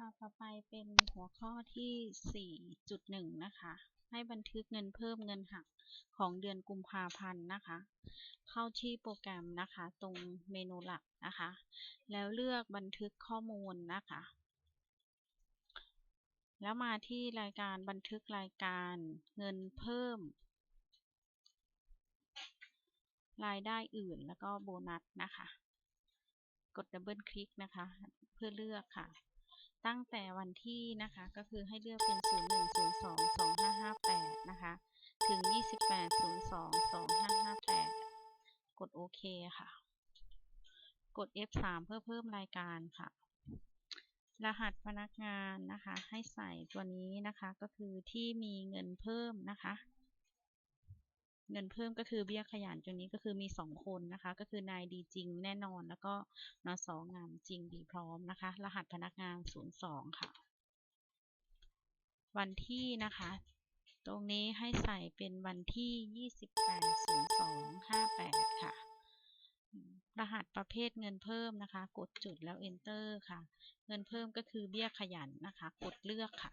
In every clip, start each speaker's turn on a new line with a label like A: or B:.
A: ค่ะต่อไปเป็นหัวข้อที่ 4.1 นะคะ ให้บันทึกเงินเพิ่มเงินหักของเดือนกุมภาพันธ์นะคะ เข้าที่โปรแกรมนะคะ ตรงเมนูหลักนะคะ แล้วเลือกบันทึกข้อมูลนะคะ แล้วมาที่รายการบันทึกรายการเงินเพิ่ม รายได้อื่นแล้วก็โบนัสนะคะ กดดับเบิลคลิกนะคะ เพื่อเลือกค่ะ ตั้งแต่วันที่นะคะก็คือให้เลือกเป็น 01022558 นะคะ ถึง 28022558 กดโอเคค่ะ กด F3 เพื่อเพิ่มรายการค่ะ รหัสพนักงานนะคะ ให้ใส่ตัวนี้นะคะก็คือที่มีเงินเพิ่มนะคะ เงินเพิ่มก็คือเบี้ยขยันตัวนี้ก็คือมี 2 คนนะคะ ก็คือนายดีจริงแน่นอน แล้วก็นสองามจริงดีพร้อมนะคะ รหัสพนักงาน 02 ค่ะ วันที่นะคะ ตรงนี้ให้ใส่เป็นวันที่ 280258 ค่ะ รหัสประเภทเงินเพิ่มนะคะ กดจุดแล้ว enter ค่ะ เงินเพิ่มก็คือเบี้ยขยันนะคะ กดเลือกค่ะ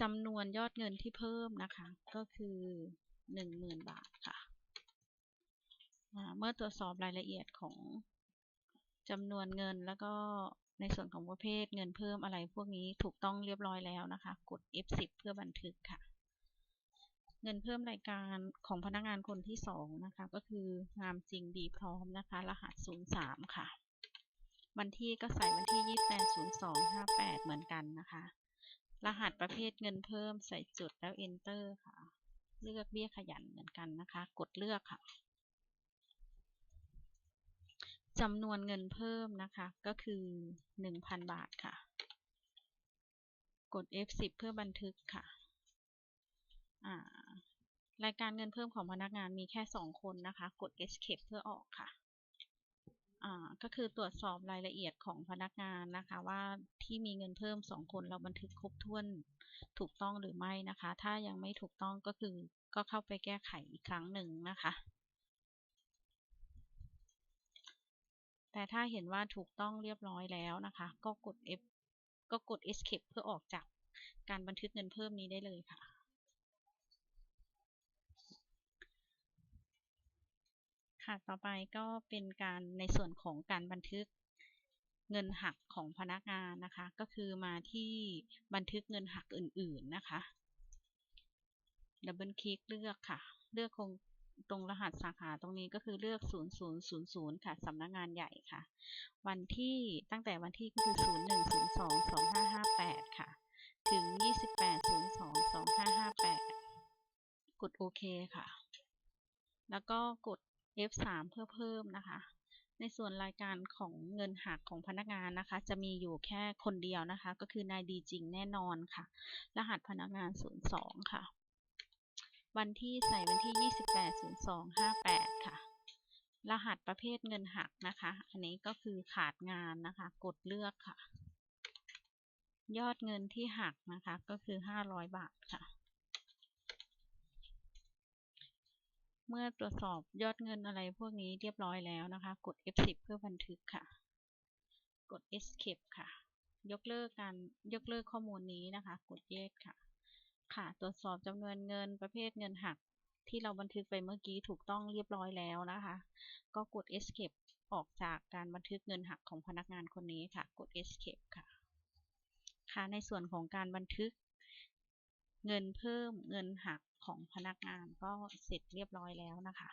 A: จำนวนยอดเงินที่เพิ่มนะคะ ก็คือ 10,000 บาทค่ะ เมื่อตรวจสอบรายละเอียดของจำนวนเงินแล้วก็ในส่วนของประเภทเงินเพิ่มอะไรพวกนี้ถูกต้องเรียบร้อยแล้วนะคะ กด F10 เพื่อบันทึกค่ะ เงินเพิ่มรายการของพนักงานคนที่ 2 นะคะ ก็คืองามจริงดีพร้อมนะคะ รหัส 03 ค่ะ วันที่ก็ใส่วันที่ 280258 เหมือนกันนะคะ รหัสประเภทเงินเพิ่มใส่จุดแล้ว enter ค่ะ เลือกเบี้ยขยันเหมือนกันนะคะ กดเลือกค่ะจำนวนเงินเพิ่มนะคะ ก็คือ 1,000 บาทค่ะ กด F10 เพื่อบันทึกค่ะรายการเงินเพิ่มของพนักงานมีแค่ 2 คนนะคะ กด Escape เพื่อออกค่ะ ก็คือตรวจสอบรายละเอียดของพนักงานนะคะ ว่าที่มีเงินเพิ่ม 2 คนเราบันทึกครบถ้วนถูกต้องหรือไม่นะคะ ถ้ายังไม่ถูกต้องก็คือก็เข้าไปแก้ไขอีกครั้งหนึ่งนะคะ แต่ถ้าเห็นว่าถูกต้องเรียบร้อยแล้วนะคะ ก็กด F ก็กด Escape เพื่อออกจากการบันทึกเงินเพิ่มนี้ได้เลยค่ะ ค่ะต่อไปก็เป็นการในส่วนของการบันทึกเงินหักของพนักงานนะคะ ก็คือมาที่บันทึกเงินหักอื่นๆนะคะดับเบิลคลิกเลือกค่ะ เลือกคงตรงรหัสสาขาตรงนี้ก็คือเลือก 0000 ค่ะ สำนักงานใหญ่ค่ะ วันที่ตั้งแต่วันที่ก็คือ 01022558 ค่ะ ถึง 28022558 กดโอเคค่ะ แล้วก็กด F3 เพื่อเพิ่มนะคะ ในส่วนรายการของเงินหักของพนักงานนะคะ จะมีอยู่แค่คนเดียวนะคะ ก็คือนายดีจริงแน่นอนค่ะ รหัสพนักงาน 02 ค่ะ วันที่ใส่วันที่ 280258 ค่ะ รหัสประเภทเงินหักนะคะ อันนี้ก็คือขาดงานนะคะ กดเลือกค่ะ ยอดเงินที่หักนะคะ ก็คือ 500 บาทค่ะ เมื่อตรวจสอบยอดเงินอะไรพวกนี้เรียบร้อยแล้วนะคะ กด F10 เพื่อบันทึกค่ะ กด Escape ค่ะ ยกเลิกการยกเลิกข้อมูลนี้นะคะ กด Yes ค่ะ ค่ะ ตรวจสอบจำนวนเงินประเภทเงินหัก ที่เราบันทึกไปเมื่อกี้ถูกต้องเรียบร้อยแล้วนะคะ ก็กด Escape ออกจากการบันทึกเงินหักของพนักงานคนนี้ค่ะ กด Escape ค่ะ ค่ะ ในส่วนของการบันทึก เงินเพิ่มเงินหักของพนักงานก็เสร็จเรียบร้อยแล้วนะคะ